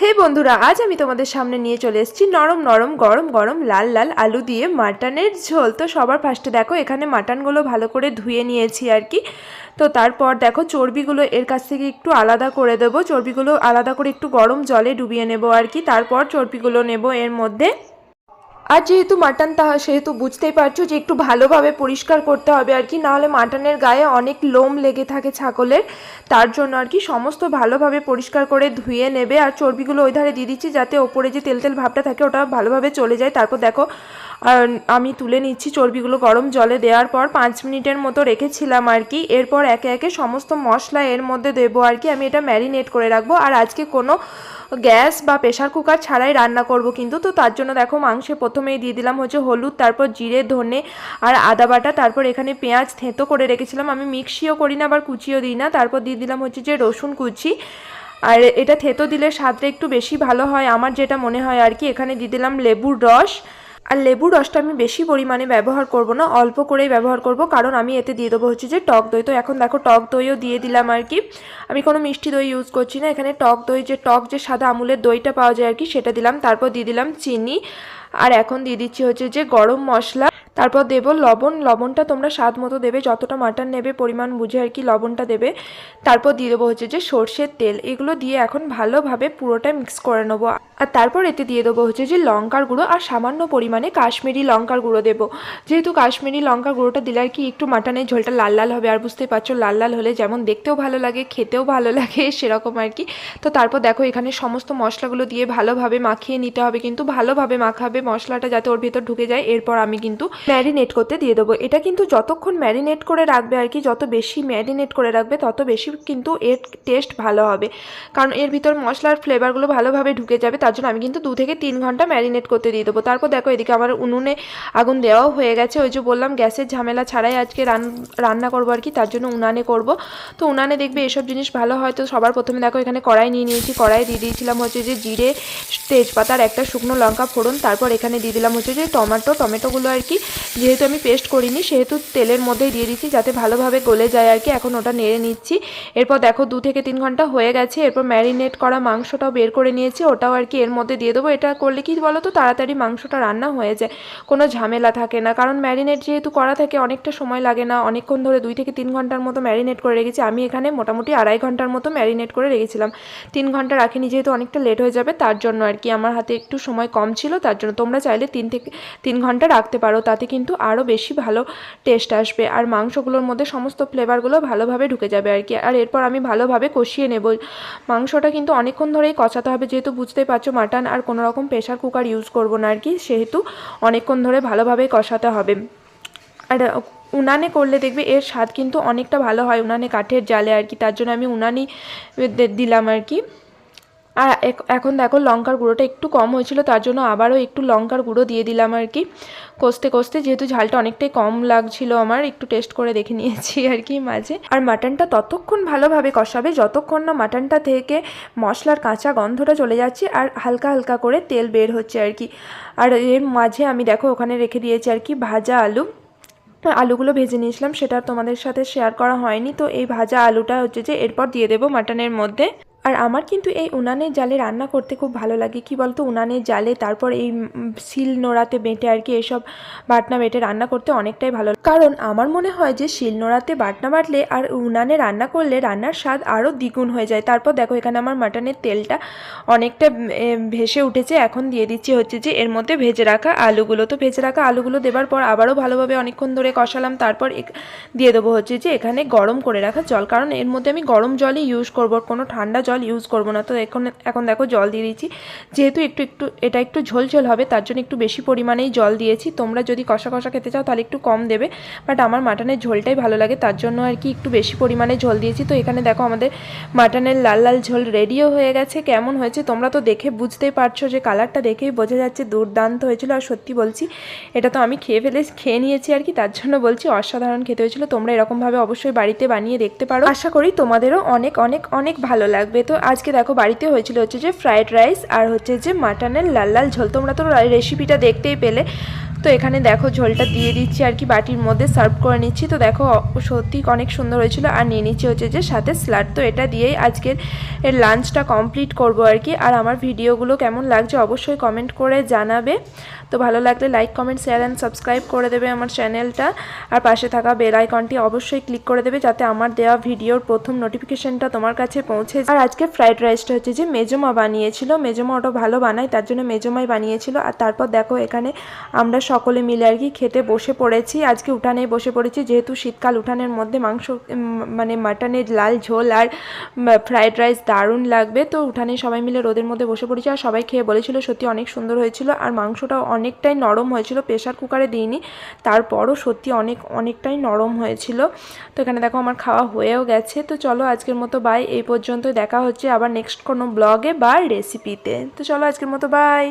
হে বন্ধুরা, আজ আমি তোমাদের সামনে নিয়ে চলে এসেছি নরম নরম গরম গরম লাল লাল আলু দিয়ে মাটনের ঝোল। তো সবার ফার্স্টে দেখো, এখানে মাটনগুলো ভালো করে ধুয়ে নিয়েছি আর কি। তো তারপর দেখো, চর্বিগুলো এর কাছ থেকে একটু আলাদা করে দেবো। চর্বিগুলো আলাদা করে একটু গরম জলে ডুবিয়ে নেব আর কি। তারপর চর্বিগুলো নেব এর মধ্যে। আর যেহেতু মাটন তাহা, সেহেতু বুঝতেই পারছ যে একটু ভালোভাবে পরিষ্কার করতে হবে আর কি, নাহলে মাটনের গায়ে অনেক লোম লেগে থাকে ছাগলের। তার জন্য আর কি সমস্ত ভালোভাবে পরিষ্কার করে ধুয়ে নেবে। আর চর্বিগুলো ওই ধারে দিয়ে দিচ্ছি যাতে ওপরে যে তেল তেল ভাবটা থাকে ওটা ভালোভাবে চলে যায়। তারপর দেখো আমি তুলে নিচ্ছি চর্বিগুলো গরম জলে দেওয়ার পর পাঁচ মিনিটের মতো রেখেছিলাম আর কি। এরপর একে একে সমস্ত মশলা এর মধ্যে দেবো আর কি। আমি এটা ম্যারিনেট করে রাখব। আর আজকে কোনো গ্যাস বা প্রেশার কুকার ছাড়াই রান্না করব কিন্তু। তো তার জন্য দেখো মাংসে প্রথমেই দিয়ে দিলাম হচ্ছে হলুদ, তারপর জিরে, ধনে আর আদা বাটা, তারপর এখানে পেঁয়াজ থেঁতো করে রেখেছিলাম। আমি মিক্সিও করি না, আবার কুচিও দিই না। তারপর দিয়ে দিলাম হচ্ছে যে রসুন কুচি। আর এটা থেতো দিলে স্বাদটা একটু বেশি ভালো হয়। আমার যেটা মনে হয় আর কি, এখানে দিয়ে দিলাম লেবুর রস। আর লেবুর রসটা আমি বেশি পরিমাণে ব্যবহার করব না, অল্প করেই ব্যবহার করব, কারণ আমি এতে দিয়ে দেবো হচ্ছে যে টক দই। তো এখন দেখো টক দইও দিয়ে দিলাম আর কি। আমি কোনো মিষ্টি দই ইউজ করছি না, এখানে টক দই যে টক যে সাদা আমুলের দইটা পাওয়া যায় আর কি, সেটা দিলাম। তারপর দিয়ে দিলাম চিনি। আর এখন দিয়ে দিচ্ছি হচ্ছে যে গরম মশলা। তারপর দেব লবণ। লবণটা তোমরা স্বাদ মতো দেবে, যতটা মাটন নেবে পরিমাণ বুঝে আর কি লবণটা দেবে। তারপর দিয়ে দেবো হচ্ছে যে সর্ষের তেল। এগুলো দিয়ে এখন ভালোভাবে পুরোটা মিক্স করে নেব। আর তারপর এতে দিয়ে দেবো হচ্ছে যে লঙ্কার গুঁড়ো আর সামান্য পরিমাণে কাশ্মীরি লঙ্কার গুঁড়ো দেবো। যেহেতু কাশ্মীরি লঙ্কার গুঁড়োটা দিলে আর কি একটু মাটনের ঝোলটা লাল লাল হবে, আর বুঝতেই পারছ লাল লাল হলে যেমন দেখতেও ভালো লাগে, খেতেও ভালো লাগে, সেরকম আর কি। তো তারপর দেখো এখানে সমস্ত মশলাগুলো দিয়ে ভালোভাবে মাখিয়ে নিতে হবে, কিন্তু ভালোভাবে মাখাবে মশলাটা যাতে ওর ভেতর ঢুকে যায়, এরপর আমি কিন্তু ম্যারিনেট করতে দিয়ে দেবো। এটা কিন্তু যতক্ষণ ম্যারিনেট করে রাখবে আর কি, যত বেশি ম্যারিনেট করে রাখবে, তত বেশি কিন্তু এর টেস্ট ভালো হবে। কারণ এর ভিতর মশলার ফ্লেভারগুলো ভালোভাবে ঢুকে যাবে, তার জন্য আমি কিন্তু দু থেকে তিন ঘণ্টা ম্যারিনেট করতে দিয়ে দেবো। তারপর দেখো এদিকে আমার উনুনে আগুন দেওয়াও হয়ে গেছে। ওই যে বললাম, গ্যাসের ঝামেলা ছাড়াই আজকে রান, রান্না করব আর কি, তার জন্য উনানে করব। তো উনানে দেখবে এসব জিনিস ভালো হয়, তো সবার প্রথমে দেখো এখানে কড়াই নিয়ে নিয়েছি। কড়াই দিয়ে দিয়েছিলাম হচ্ছে যে জিরে, তেজপাতার একটা শুকনো লঙ্কা ফোড়ন। তারপর এখানে দিয়ে দিলাম হচ্ছে যে টমেটো, টমেটোগুলো আর কি। যেহেতু আমি পেস্ট করিনি, সেহেতু তেলের মধ্যেই দিয়ে দিচ্ছি যাতে ভালোভাবে গলে যায় আর কি। এখন ওটা নেড়ে নিচ্ছি। এরপর দেখো দু থেকে তিন ঘণ্টা হয়ে গেছে। এরপর ম্যারিনেট করা মাংসটাও বের করে নিয়েছি। ওটাও আর কি এর মধ্যে দিয়ে দেবো। এটা করলে কি বলো তো তাড়াতাড়ি মাংসটা রান্না হয়ে যায়। কোনো ঝামেলা থাকে না। কারণ ম্যারিনেট যেহেতু করা থাকে, অনেকটা সময় লাগে না। অনেকক্ষণ ধরে দুই থেকে তিন ঘণ্টার মতো ম্যারিনেট করে রেখেছি। আমি এখানে মোটামুটি আড়াই ঘণ্টার মতো ম্যারিনেট করে রেখেছিলাম। তিন ঘণ্টা রাখিনি যেহেতু অনেকটা লেট হয়ে যাবে, তার জন্য আর কি আমার হাতে একটু সময় কম ছিল। তার জন্য তোমরা চাইলে তিন থেকে তিন ঘণ্টা রাখতে পারো। তাতে কিন্তু আরও বেশি ভালো টেস্ট আসবে। আর মাংসগুলোর মধ্যে সমস্ত ফ্লেভারগুলো ভালোভাবে ঢুকে যাবে আর কি। আর এরপর আমি ভালোভাবে কষিয়ে নেব। মাংসটা কিন্তু অনেকক্ষণ ধরেই কষাতে হবে। যেহেতু বুঝতেই পারছ মাটন আর কোনো রকম প্রেশার কুকার ইউজ করব না আর কি, সেহেতু অনেকক্ষণ ধরে ভালোভাবে কষাতে হবে। আর উনানে করলে দেখবে এর স্বাদ কিন্তু অনেকটা ভালো হয়, উনানে কাঠের জালে আর কি, তার জন্য আমি উনানই দিলাম আর কি। আর এখন দেখো লঙ্কার গুঁড়োটা একটু কম হয়েছিল, তার জন্য আবারও একটু লঙ্কার গুঁড়ো দিয়ে দিলাম আর কি। কষতে কষতে যেহেতু ঝালটা অনেকটাই কম লাগছিল আমার, একটু টেস্ট করে দেখে নিয়েছি আর কি মাঝে। আর মাটনটা ততক্ষণ ভালোভাবে কষাবে, যতক্ষণ না মাটনটা থেকে মশলার কাঁচা গন্ধটা চলে যাচ্ছে আর হালকা হালকা করে তেল বের হচ্ছে আর কি। আর এর মাঝে আমি দেখো ওখানে রেখে দিয়েছি আর কি ভাজা আলু। আলুগুলো ভেজে নিয়েছিলাম, সেটা তোমাদের সাথে শেয়ার করা হয়নি, তো এই ভাজা আলুটা হচ্ছে যে এরপর দিয়ে দেবো মাটনের মধ্যে। আর আমার কিন্তু এই উনানের জালে রান্না করতে খুব ভালো লাগে। কি বলতো? উনানের জালে তারপর এই শিল নোড়াতে বেটে আর কি এসব বাটনা বেটে রান্না করতে অনেকটাই ভালো কারণ আমার মনে হয় যে শিল নোড়াতে বাটনা বাটলে আর উনানে রান্না করলে রান্নার স্বাদ আরও দ্বিগুণ হয়ে যায়। তারপর দেখো এখানে আমার মাটনের তেলটা অনেকটা ভেসে উঠেছে। এখন দিয়ে দিচ্ছি হচ্ছে যে এর মধ্যে ভেজে রাখা আলুগুলো। তো ভেজে রাখা আলুগুলো দেবার পর আবারও ভালোভাবে অনেকক্ষণ ধরে কষালাম। তারপর দিয়ে দেবো হচ্ছে যে এখানে গরম করে রাখা জল। কারণ এর মধ্যে আমি গরম জলই ইউজ করব। কোনো ঠান্ডা জল ইউজ করব না। তো এখন এখন দেখো জল দিয়ে দিয়েছি। যেহেতু একটু একটু, এটা একটু ঝোল ঝোল হবে, তার জন্য একটু বেশি পরিমাণেই জল দিয়েছি। তোমরা যদি কষা কষা খেতে চাও তাহলে একটু কম দেবে বাট আমার মাটনের ঝোলটাই ভালো লাগে, তার জন্য আর কি একটু বেশি পরিমাণে ঝোল দিয়েছি। তো এখানে দেখো আমাদের মাটনের লাল লাল ঝোল রেডিও হয়ে গেছে। কেমন হয়েছে তোমরা তো দেখে বুঝতেই পারছ যে কালারটা দেখেই বোঝা যাচ্ছে দুর্দান্ত হয়েছিল। আর সত্যি বলছি, এটা তো আমি খেয়ে ফেলে, খেয়ে নিয়েছি আর কি, তার জন্য বলছি অসাধারণ খেতে হয়েছিল। তোমরা এরকমভাবে অবশ্যই বাড়িতে বানিয়ে দেখতে পারো। আশা করি তোমাদেরও অনেক অনেক অনেক ভালো লাগবে। তো আজকে দেখো বাড়িতে হয়েছিল হচ্ছে যে ফ্রায়েড রাইস আর হচ্ছে যে মাটনের লাল লাল ঝোল। তোমরা তো রেসিপিটা দেখতেই পেলে। তো এখানে দেখো ঝোলটা দিয়ে দিচ্ছি আর কি, বাটির মধ্যে সার্ভ করে নিচ্ছি। তো দেখো, সত্যি অনেক সুন্দর হয়েছিল। আর নিয়ে নিচ্ছি হচ্ছে যে সাথে স্লাড তো এটা দিয়েই আজকের এর লাঞ্চটা কমপ্লিট করব আর কি। আর আমার ভিডিওগুলো কেমন লাগছে অবশ্যই কমেন্ট করে জানাবে। তো ভালো লাগলে like comment share and subscribe করে দেবে আমার চ্যানেলটা আর পাশে থাকা বেল আইকনটি অবশ্যই ক্লিক করে দেবে যাতে আমার দেওয়া ভিডিওর প্রথম নোটিফিকেশানটা তোমার কাছে পৌঁছে আর আজকে ফ্রাইড রাইসটা হচ্ছে যে মেজমা বানিয়েছিল। মেজমা ওটা ভালো বানায়, তার জন্য মেজমাই বানিয়েছিল। আর তারপর দেখো এখানে আমরা সকলে মিলে আর কি খেতে বসে পড়েছি। আজকে উঠানেই বসে পড়েছি, যেহেতু শীতকাল, উঠানের মধ্যে মাংস মানে মাটনের লাল ঝোল আর ফ্রায়েড রাইস দারুণ লাগবে। তো উঠানে সবাই মিলে রোদের মধ্যে বসে পড়েছি আর সবাই খেয়ে বলেছিল সত্যি অনেক সুন্দর হয়েছিল আর মাংসটাও অনেকটাই নরম হয়েছিল প্রেশার কুকারে দিইনি। তারপরও সত্যি অনেক, অনেকটাই নরম হয়েছিল। তো এখানে দেখো আমার খাওয়া হয়েও গেছে। তো চলো আজকের মতো বাই এই পর্যন্ত দেখা হচ্ছে আবার নেক্সট কোনো ব্লগে বা রেসিপিতে তো চলো আজকের মতো বাই